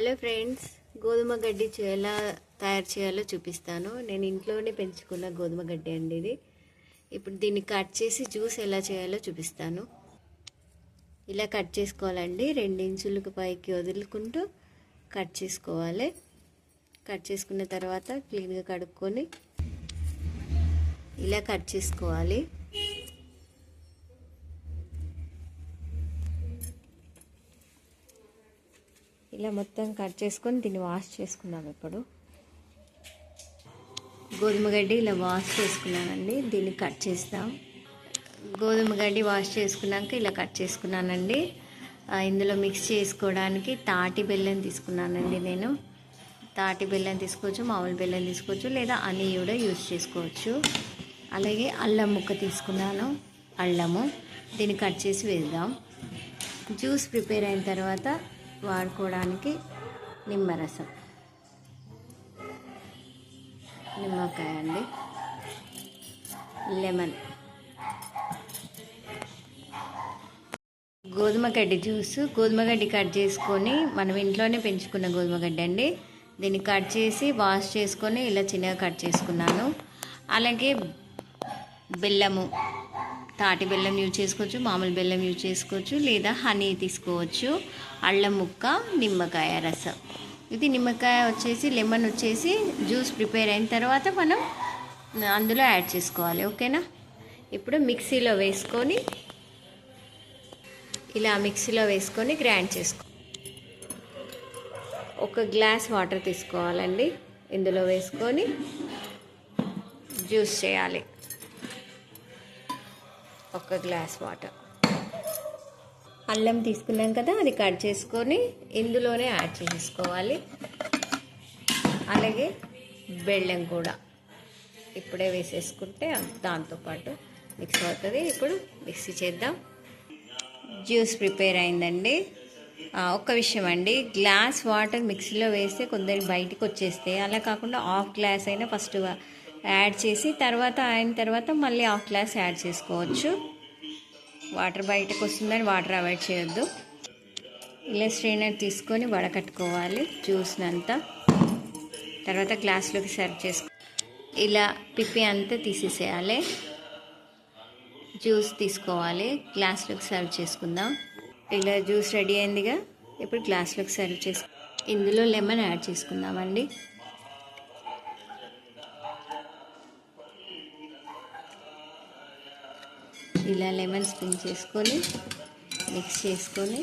Hello friends గోధుమ గడ్డి ఎలా తయారు చేయాలో చూపిస్తాను. నేను ఇంట్లోనే పెంచుకున్న గోధుమ గడ్డి అండి ఇది. ఇప్పుడు దీన్ని కట్ చేసి జ్యూస్ ఎలా చేయాలో చూపిస్తాను. ఇలా కట్ చేసుకోవాలండి. రెండు ఇంచులకు పైకి వదులుకుంటూ కట్ చేసుకోవాలి. కట్ చేసుకున్న తర్వాత క్లీన్గా కడుక్కొని ఇలా కట్ చేసుకోవాలి. ఇలా మొత్తం కట్ చేసుకొని దీన్ని వాష్ చేసుకున్నాం ఇప్పుడు. గోధుమ గడ్డి ఇలా వాష్ చేసుకున్నానండి దీన్ని కట్ చేస్తాం. గోధుమ గడ్డి వాష్ చేసుకున్నాక ఇలా కట్ చేసుకున్నానండి. ఇందులో మిక్స్ చేసుకోవడానికి తాటి బెల్లం తీసుకున్నానండి నేను. తాటి బెల్లం తీసుకోవచ్చు మామూలు బెల్లం తీసుకోవచ్చు లేదా అన్నీ కూడా యూజ్ చేసుకోవచ్చు. అలాగే అల్లం ముక్క తీసుకున్నాను అల్లము. దీన్ని కట్ చేసి వేద్దాం. జ్యూస్ ప్రిపేర్ అయిన తర్వాత వాడుకోవడానికి నిమ్మరసం. నిమ్మకాయ అండి. లెమన్. గోధుమ గడ్డి జ్యూస్. గోధుమ గడ్డి కట్ చేసుకొని మనం ఇంట్లోనే పెంచుకున్న గోధుమ గడ్డి అండి. దీన్ని కట్ చేసి వాష్ చేసుకొని ఇలా చిన్నగా కట్ చేసుకున్నాను. అలాగే బెల్లము. తాటి బెల్లం యూజ్ చేసుకోవచ్చు మామూలు బెల్లం యూజ్ చేసుకోవచ్చు లేదా హనీ తీసుకోవచ్చు అల్లం ముక్క నిమ్మకాయ రసం. ఇది నిమ్మకాయ వచ్చేసి లెమన్ వచ్చేసి జ్యూస్ ప్రిపేర్ అయిన తర్వాత మనం అందులో యాడ్ చేసుకోవాలి ఓకేనా ఇప్పుడు మిక్సీలో వేసుకొని ఇలా మిక్సీలో వేసుకొని గ్రైండ్ చేసుకో ఒక గ్లాస్ వాటర్ తీసుకోవాలండి. ఇందులో వేసుకొని జ్యూస్ చేయాలి. ఒక గ్లాస్ వాటర్. అల్లం తీసుకున్నాం కదా అది కట్ చేసుకొని ఇందులోనే యాడ్ చేసుకోవాలి. అలాగే బెల్లం కూడా ఇప్పుడే వేసేసుకుంటే దాంతోపాటు మిక్స్ అవుతుంది. ఇప్పుడు మిక్సీ చేద్దాం. జ్యూస్ ప్రిపేర్ అయిందండి. ఒక్క విషయం అండి. గ్లాస్ వాటర్ మిక్సీలో వేస్తే కొందరికి బయటికి వచ్చేస్తే అలా కాకుండా హాఫ్ గ్లాస్ అయినా ఫస్ట్ యాడ్ చేసి తర్వాత అయిన తర్వాత మళ్ళీ హాఫ్ గ్లాస్ యాడ్ చేసుకోవచ్చు. వాటర్ బయటకు వస్తుందని వాటర్ అవాయిడ్ చేయొద్దు. ఇలా స్ట్రైనర్ తీసుకొని వడకట్టుకోవాలి జ్యూస్ని అంతా తర్వాత గ్లాస్లోకి సర్వ్ చేసుకో ఇలా పిప్పి అంతా తీసేసేయాలి. జ్యూస్ తీసుకోవాలి. గ్లాస్లోకి సర్వ్ చేసుకుందాం. ఇలా జ్యూస్ రెడీ అయిందిగా. ఇప్పుడు గ్లాస్లోకి సర్వ్ చేసు ఇందులో లెమన్ యాడ్ చేసుకుందామండి. ఇలా లెమన్ స్పిన్ చేసుకొని మిక్స్ చేసుకొని